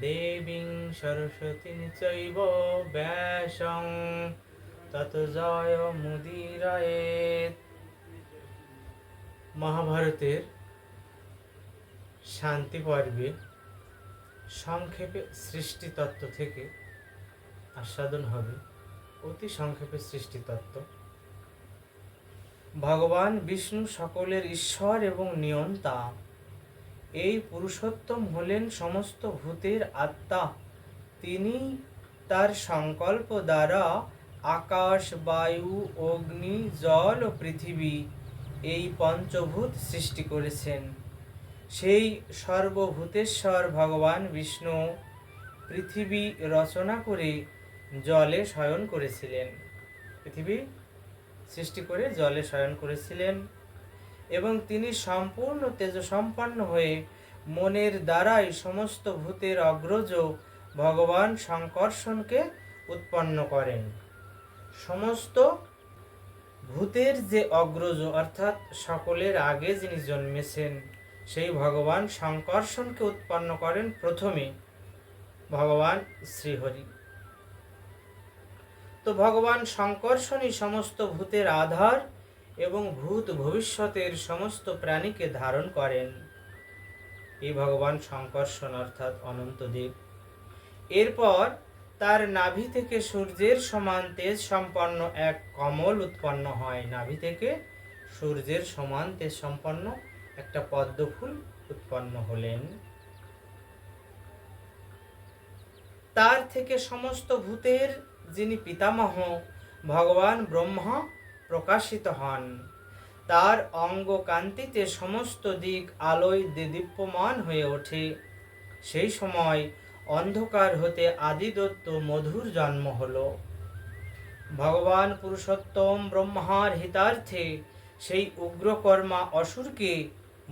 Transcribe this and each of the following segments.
দেবীং সরস্বতী চৈব ব্যাসং তত জয় মুদিরায়েত মহাভারতের শান্তি পর্বে সংক্ষেপে সৃষ্টি তত্ত্ব থেকে আস্বাদন হবে। অতি সংক্ষেপে সৃষ্টি তত্ত্ব। ভগবান, বিষ্ণু সকলের ঈশ্বর এবং নিয়ন্তা। এই পুরুষোত্তম হলেন সমস্ত ভূতের আত্মা। তিনি তার সংকল্প দ্বারা আকাশ, বায়ু, অগ্নি, জল ও পৃথিবী এই পঞ্চভূত সৃষ্টি করেছেন। সেই সর্বভূতেশ্বর ভগবান বিষ্ণু পৃথিবী রচনা করে জলে শয়ন করেছিলেন। পৃথিবী সৃষ্টি করে জলে শয়ন করেছিলেন। এবং তিনি সম্পূর্ণ তেজ সম্পন্ন হয়ে মনের দ্বারাই সমস্ত ভূতের অগ্রজ ভগবান শঙ্কর্ষণকে উৎপন্ন করেন। সমস্ত ভূতের যে অগ্রজ, অর্থাৎ সকলের আগে যিনি জন্মেছেন, সেই ভগবান শঙ্কর্ষণকে উৎপন্ন করেন প্রথমে ভগবান শ্রীহরি। তো ভগবান শঙ্কর্ষণই সমস্ত ভূতের আধার এবং ভূত ভবিষ্যতের সমস্ত প্রাণীকে ধারণ করেন। এই ভগবান শঙ্কর্ষণ অর্থাৎ অনন্তদেব। এরপর তার নাভি থেকে সূর্যের সমান তেজ সম্পন্ন এক কমল উৎপন্ন হয়। নাভি থেকে সূর্যের সমান তেজ সম্পন্ন একটা পদ্মফুল উৎপন্ন হলেন। তার থেকে সমস্ত ভূতের যিনি পিতামহ, ভগবান ব্রহ্মা প্রকাশিত হন। তার অঙ্গ কান্তিতে সমস্ত দিক আলোয় দীপ্যমান হয়ে ওঠে। সেই সময় অন্ধকার হতে আদিদত্ত মধুর জন্ম হল। ভগবান পুরুষোত্তম ব্রহ্মার হিতার্থে সেই উগ্রকর্মা অসুরকে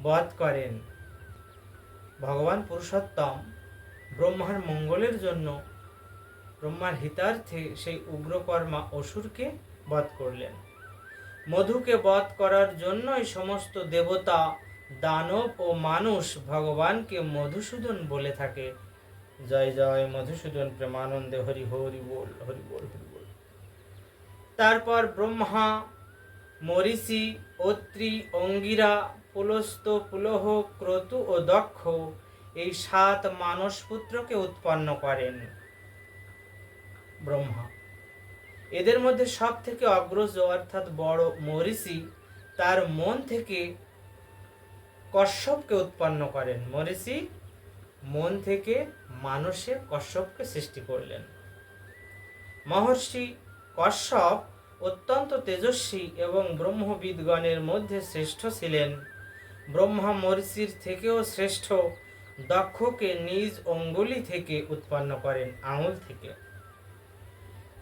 বধ করেন। ভগবান পুরুষোত্তম ব্রহ্মার মঙ্গলের জন্য ব্রহ্মার হিতার্থে সেই উগ্রকর্মা অসুরকে বধ করলেন। মধুকে বধ করার জন্যই সমস্ত দেবতা, দানব ও মানুষ ভগবানকে মধুসূদন বলে থাকে। জয় জয় মধুসূদন প্রেমানন্দে হরি হরি বল হরি বল হরি বল। তারপর ব্রহ্মা মরিষি অত্রি, অঙ্গিরা, পুলস্ত, পুলহ, ক্রতু ও দক্ষ এই সাত মানস পুত্রকে উৎপন্ন করেন ব্রহ্মা। এদের মধ্যে সব থেকে অগ্রজ, অর্থাৎ বড় মরিষি তার মন থেকে কশ্যপকে উৎপন্ন করেন। মরিষি মন থেকে মানুষে কশ্যপকে সৃষ্টি করলেন। মহর্ষি কশ্যপ অত্যন্ত তেজস্বী এবং ব্রহ্মবিদগণের মধ্যে শ্রেষ্ঠ ছিলেন। ব্রহ্মা মরিষির থেকেও শ্রেষ্ঠ দক্ষকে নিজ অঙ্গুলি থেকে উৎপন্ন করেন, আঙুল থেকে।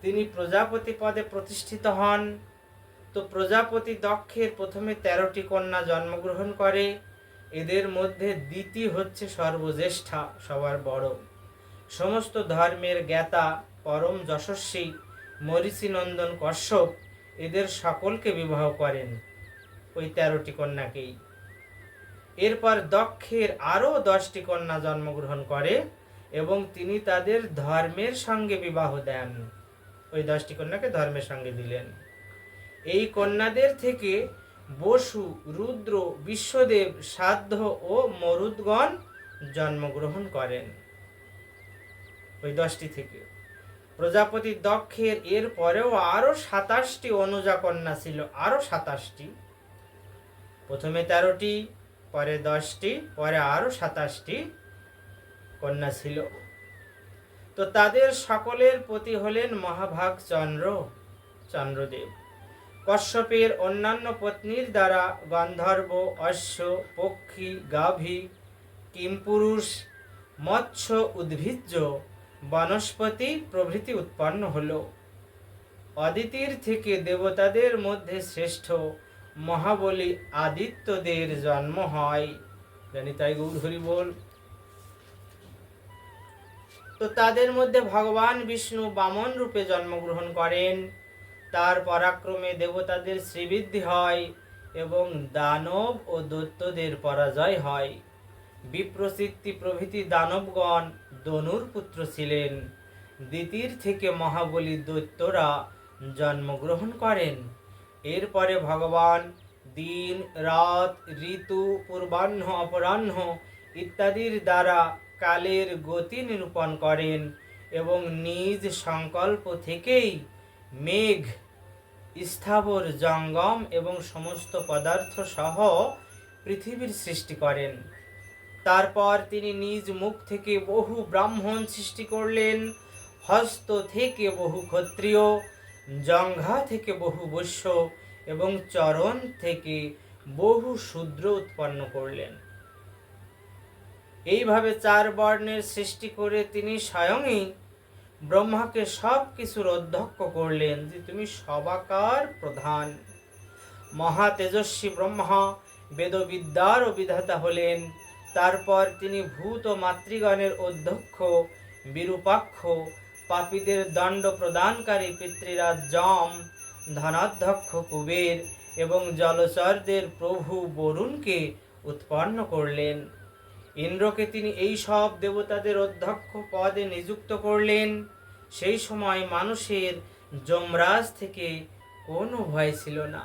তিনি প্রজাপতি পদে প্রতিষ্ঠিত হন। তো প্রজাপতি দক্ষের প্রথমে তেরোটি কন্যা জন্মগ্রহণ করে। এদের মধ্যে দ্বিতীয় হচ্ছে সর্বজ্যেষ্ঠা, সবার বড়। সমস্ত ধর্মের জ্ঞাতা, পরম যশস্বী মরিষিনন্দন কশ্যপ এদের সকলকে বিবাহ করেন ওই তেরোটি কন্যাকেই। এরপর দক্ষের আরও দশটি কন্যা জন্মগ্রহণ করে এবং তিনি তাদের ধর্মের সঙ্গে বিবাহ দেন। ওই দশটি কন্যাকে ধর্মের সঙ্গে দিলেন। এই কন্যাদের থেকে বসু, রুদ্র, বিশ্বদেব, সাধ্য ও মরুদগণ জন্মগ্রহণ করেন। ওই দশটি থেকে। প্রজাপতি দক্ষের এর পরেও আরও সাতাশটি অনুজা কন্যা ছিল, আরও সাতাশটি। প্রথমে তেরোটি, পরে দশটি, পরে আরও সাতাশটি কন্যা ছিল। তো তাদের সকলের প্রতি হলেন মহাভাগ চন্দ্র, চন্দ্রদেব। কশ্যপের অন্যান্য পত্নীর দ্বারা গন্ধর্ব, অশ্ব, পক্ষী, গাভী, কিমপুরুষ, মৎস্য উদ্ভিজ্জ, বনস্পতি প্রভৃতি উৎপন্ন হল। অদিতির থেকে দেবতাদের মধ্যে শ্রেষ্ঠ মহাবলী আদিত্যদের জন্ম হয়। জানি তাই গৌর বল। তো তাদের মধ্যে ভগবান বিষ্ণু বামন রূপে জন্মগ্রহণ করেন। তার পরাক্রমে দেবতাদের শ্রীবৃদ্ধি হয় এবং দানব ও দৈত্যদের পরাজয় হয়। বিপ্রসিদ্ধি প্রভৃতি দানবগণ দনুর পুত্র ছিলেন। দ্বিতীয় থেকে মহাবলী দৈত্যরা জন্মগ্রহণ করেন। এরপরে ভগবান দিন, রাত, ঋতু, পূর্বাহ্ন, অপরাহ্ন ইত্যাদির দ্বারা কালের গতি নিরূপণ করেন এবং নিজ সংকল্প থেকেই মেঘ, স্থাবর জঙ্গম এবং সমস্ত পদার্থ সহ পৃথিবীর সৃষ্টি করেন। তারপর তিনি নিজ মুখ থেকে বহু ব্রাহ্মণ সৃষ্টি করলেন, হস্ত থেকে বহু ক্ষত্রিয়, জঙ্ঘা থেকে বহু বৈশ্য এবং চরণ থেকে বহু শূদ্র উৎপন্ন করলেন। এইভাবে চার বর্ণের সৃষ্টি করে তিনি স্বয়ংই ব্রহ্মাকে সব কিছুর অধ্যক্ষ করলেন যে তুমি সবাকার প্রধান। মহা তেজস্বী ব্রহ্মা, বেদবিদ্যার বিধাতা হলেন। তারপর তিনি ভূত ও মাতৃগণের অধ্যক্ষ, বিরূপাক্ষ, পাপীদের দণ্ড প্রদানকারী পিতৃরাজ যম, ধনাধ্যক্ষ কুবের এবং জলচরদের প্রভু বরুণকে উৎপন্ন করলেন। ইন্দ্রকে তিনি এই সব দেবতাদের অধ্যক্ষ পদে নিযুক্ত করলেন। সেই সময় মানুষের যমরাজ থেকে কোনো ভয় ছিল না।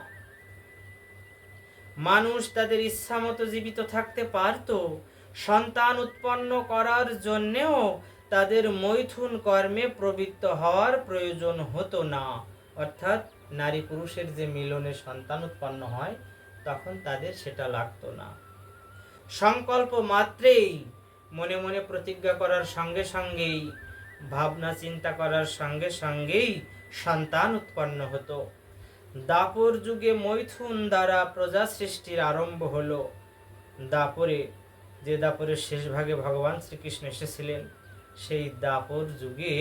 মানুষ তাদের ইচ্ছা মতো জীবিত থাকতে পারত। সন্তান উৎপন্ন করার জন্যেও তাদের মৈথুন কর্মে প্রবৃত্ত হওয়ার প্রয়োজন হতো না। অর্থাৎ নারী পুরুষের যে মিলনে সন্তান উৎপন্ন হয়, তখন তাদের সেটা লাগতো না। সংকল্প মাত্রেই মনে মনে প্রতিজ্ঞা করার সঙ্গে সঙ্গেই, ভাবনা চিন্তা করার সঙ্গে সঙ্গেই সন্তান উৎপন্ন হতো। দাপর যুগে মৈথুন দ্বারা প্রজা সৃষ্টির আরম্ভ হলো। দাপরে, যে দাপরের শেষ ভাগে ভগবান শ্রীকৃষ্ণ এসেছিলেন, সেই দাপর যুগে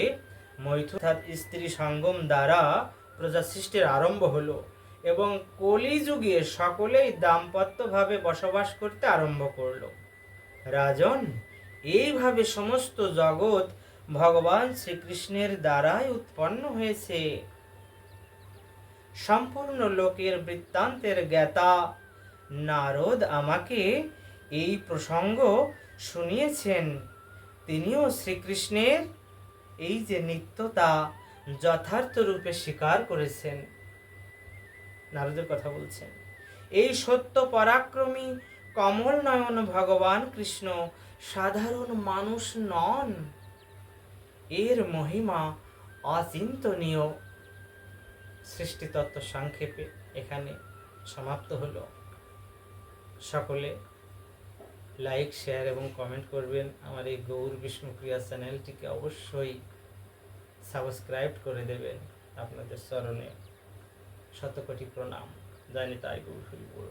মৈথুন স্ত্রী সঙ্গম দ্বারা প্রজা সৃষ্টির আরম্ভ হলো। এবং কলি যুগে সকলেই দাম্পত্যভাবে বসবাস করতে আরম্ভ করল। রাজন, এইভাবে সমস্ত জগৎ ভগবান শ্রীকৃষ্ণের দ্বারাই উৎপন্ন হয়েছে। সম্পূর্ণ লোকের বৃত্তান্তের জ্ঞাতা, নারদ আমাকে এই প্রসঙ্গ শুনিয়েছেন। তিনিও শ্রীকৃষ্ণের এই যে নিত্যতা যথার্থ রূপে স্বীকার করেছেন। নারদের কথা বলছেন। এই সত্য পরাক্রমী কমল নয়ন ভগবান কৃষ্ণ সাধারণ মানুষ নন। এর মহিমা অচিন্তনীয়। সৃষ্টিতত্ত্ব সংক্ষেপে এখানে সমাপ্ত হলো। সকলে লাইক শেয়ার এবং কমেন্ট করবেন। আমার এই গৌর বিষ্ণু ক্রিয়া চ্যানেলটিকে অবশ্যই সাবস্ক্রাইব করে দেবেন আপনাদের স্মরণে শতকোটি প্রণাম জানি তাই গৌর।